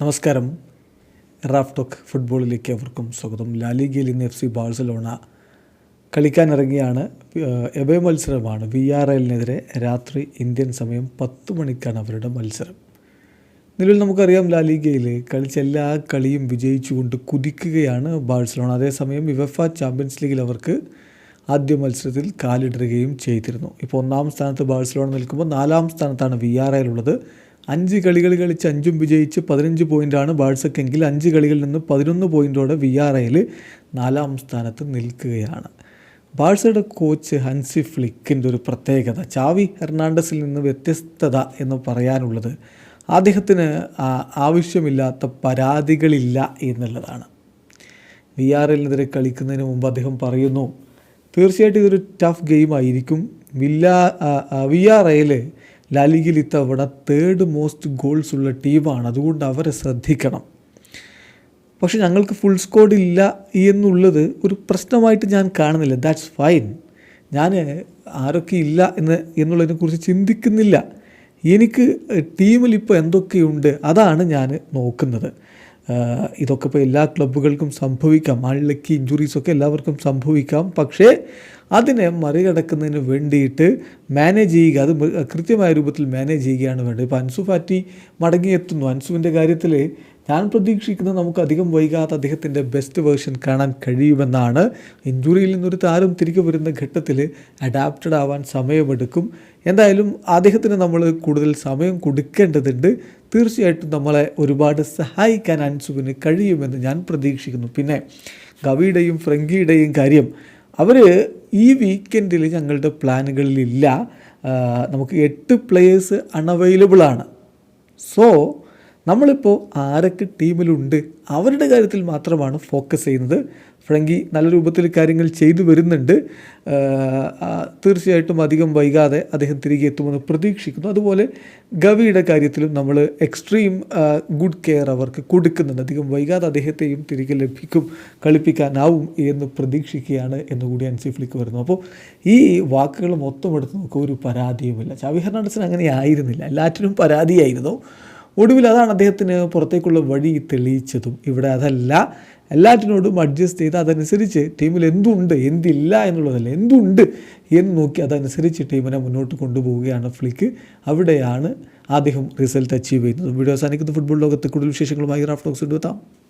നമസ്കാരം. Raf talk ഫുട്ബോളിലേക്ക് അവർക്കും സ്വാഗതം. ലാലിഗയിൽ ഇന്ന് എഫ് സി ബാഴ്സലോണ കളിക്കാനിറങ്ങിയാണ്. എബേ മത്സരമാണ്. വി ആർ എല്ലിനെതിരെ രാത്രി ഇന്ത്യൻ സമയം പത്ത് മണിക്കാണ് അവരുടെ മത്സരം. നിലവിൽ നമുക്കറിയാം ലാലിഗയിൽ കളിച്ച എല്ലാ കളിയും വിജയിച്ചുകൊണ്ട് കുതിക്കുകയാണ് ബാഴ്സലോണ. അതേസമയം വിവഫ ചാമ്പ്യൻസ് ലീഗിൽ അവർക്ക് ആദ്യ മത്സരത്തിൽ കാലിടുകയും ചെയ്തിരുന്നു. ഇപ്പോൾ ഒന്നാം സ്ഥാനത്ത് ബാഴ്സലോണ നിൽക്കുമ്പോൾ നാലാം സ്ഥാനത്താണ് വി ആർ ഉള്ളത്. അഞ്ച് കളികൾ കളിച്ച് അഞ്ചും വിജയിച്ച് പതിനഞ്ച് പോയിന്റാണ് ബാഴ്സക്കെങ്കിൽ അഞ്ച് കളികളിൽ നിന്ന് പതിനൊന്ന് പോയിന്റോടെ വി ആർ ഐയിൽ നാലാം സ്ഥാനത്ത് നിൽക്കുകയാണ്. ബാഴ്സയുടെ കോച്ച് ഹൻസി ഫ്ലിക്കിന്റെ ഒരു പ്രത്യേകത ചാവി ഹെർണാണ്ടസിൽ നിന്ന് വ്യത്യസ്തത എന്ന് പറയാനുള്ളത് അദ്ദേഹത്തിന് ആവശ്യമില്ലാത്ത പരാതികളില്ല എന്നുള്ളതാണ്. വി ആർ എല്ലിനെതിരെ കളിക്കുന്നതിന് മുമ്പ് അദ്ദേഹം പറയുന്നു തീർച്ചയായിട്ടും ഇതൊരു ടഫ് ഗെയിം ആയിരിക്കും വില്ല വി ആർ എയിൽ ലാലിഗിൽ ഇത്തവണ തേർഡ് മോസ്റ്റ് ഗോൾസ് ഉള്ള ടീമാണ്. അതുകൊണ്ട് അവരെ ശ്രദ്ധിക്കണം. പക്ഷെ ഞങ്ങൾക്ക് ഫുൾ സ്കോഡ് ഇല്ല എന്നുള്ളത് ഒരു പ്രശ്നമായിട്ട് ഞാൻ കാണുന്നില്ല. ദാറ്റ്സ് ഫൈൻ ഞാൻ ആരൊക്കെ ഇല്ല എന്ന് എന്നുള്ളതിനെക്കുറിച്ച് ചിന്തിക്കുന്നില്ല. എനിക്ക് ടീമിൽ ഇപ്പോൾ എന്തൊക്കെയുണ്ട്? അതാണ് ഞാൻ നോക്കുന്നത്. ഇതൊക്കെ ഇപ്പോൾ എല്ലാ ക്ലബ്ബുകൾക്കും സംഭവിക്കാം. അൺലക്കി ഇഞ്ചുറീസൊക്കെ എല്ലാവർക്കും സംഭവിക്കാം. പക്ഷേ അതിനെ മറികടക്കുന്നതിന് വേണ്ടിയിട്ട് മാനേജ് ചെയ്യുക അത് കൃത്യമായ രൂപത്തിൽ മാനേജ് ചെയ്യുകയാണ് വേണ്ടത്. ഇപ്പോൾ അൻസു ഫാറ്റി മടങ്ങിയെത്തുന്നു. അൻസുവിന്റെ കാര്യത്തിൽ ഞാൻ പ്രതീക്ഷിക്കുന്നത് നമുക്ക് അധികം വൈകാതെ അദ്ദേഹത്തിന്റെ ബെസ്റ്റ് വേർഷൻ കാണാൻ കഴിയുമെന്നാണ്. ഇഞ്ചുറിയിൽ നിന്നൊരു താരം തിരികെ വരുന്ന ഘട്ടത്തിൽ അഡാപ്റ്റഡ് ആവാൻ സമയമെടുക്കും. എന്തായാലും അദ്ദേഹത്തിന് നമ്മൾ കൂടുതൽ സമയം കൊടുക്കേണ്ടതുണ്ട്. തീർച്ചയായിട്ടും നമ്മളെ ഒരുപാട് സഹായിക്കാൻ അൻസുവിന് കഴിയുമെന്ന് ഞാൻ പ്രതീക്ഷിക്കുന്നു. പിന്നെ ഗവിയുടെയും ഫ്രങ്കിയുടെയും കാര്യം അവർ ഈ വീക്കെൻഡിൽ ഞങ്ങളുടെ പ്ലാനുകളിലില്ല. നമുക്ക് എട്ട് പ്ലേയേഴ്സ് അൺഅവൈലബിളാണ് സോ നമ്മളിപ്പോൾ ആരൊക്കെ ടീമിലുണ്ട് അവരുടെ കാര്യത്തിൽ മാത്രമാണ് ഫോക്കസ് ചെയ്യുന്നത്. ഫ്രങ്കി നല്ല രൂപത്തിൽ കാര്യങ്ങൾ ചെയ്തു വരുന്നുണ്ട്. തീർച്ചയായിട്ടും അധികം വൈകാതെ അദ്ദേഹം തിരികെ എത്തുമെന്ന് പ്രതീക്ഷിക്കുന്നു. അതുപോലെ ഗവിയുടെ കാര്യത്തിലും നമ്മൾ എക്സ്ട്രീം ഗുഡ് കെയർ അവർക്ക് കൊടുക്കുന്നുണ്ട്. അധികം വൈകാതെ അദ്ദേഹത്തെയും തിരികെ ലഭിക്കും കളിപ്പിക്കാനാവും എന്ന് പ്രതീക്ഷിക്കുകയാണ് എന്നുകൂടി അൻസി ഫ്ലിക്ക് വരുന്നു. അപ്പോൾ ഈ വാക്കുകൾ മൊത്തം എടുത്ത് നോക്കുക ഒരു പരാതിയുമില്ല. ചാവി ഹെർണാണ്ടസിന് അങ്ങനെ ആയിരുന്നില്ല. എല്ലാറ്റിനും പരാതിയായിരുന്നു. ഒടുവിൽ അതാണ് അദ്ദേഹത്തിന് പുറത്തേക്കുള്ള വഴി തെളിയിച്ചതും. ഇവിടെ അതല്ല. എല്ലാറ്റിനോടും അഡ്ജസ്റ്റ് ചെയ്ത് അതനുസരിച്ച് ടീമിൽ എന്തുണ്ട് എന്തില്ല എന്നുള്ളതല്ല. എന്തുണ്ട് എന്ന് നോക്കി അതനുസരിച്ച് ടീമിനെ മുന്നോട്ട് കൊണ്ടുപോവുകയാണ് ഫ്ലിക്ക്. അവിടെയാണ് അദ്ദേഹം റിസൾട്ട് അച്ചീവ് ചെയ്യുന്നത്. വീഡിയോ അവസാനിക്കുന്ന. ഫുട്ബോൾ ലോകത്ത് കൂടുതൽ വിശേഷങ്ങളുമായി റാഫ്റ്റോക്സ് എടുത്താം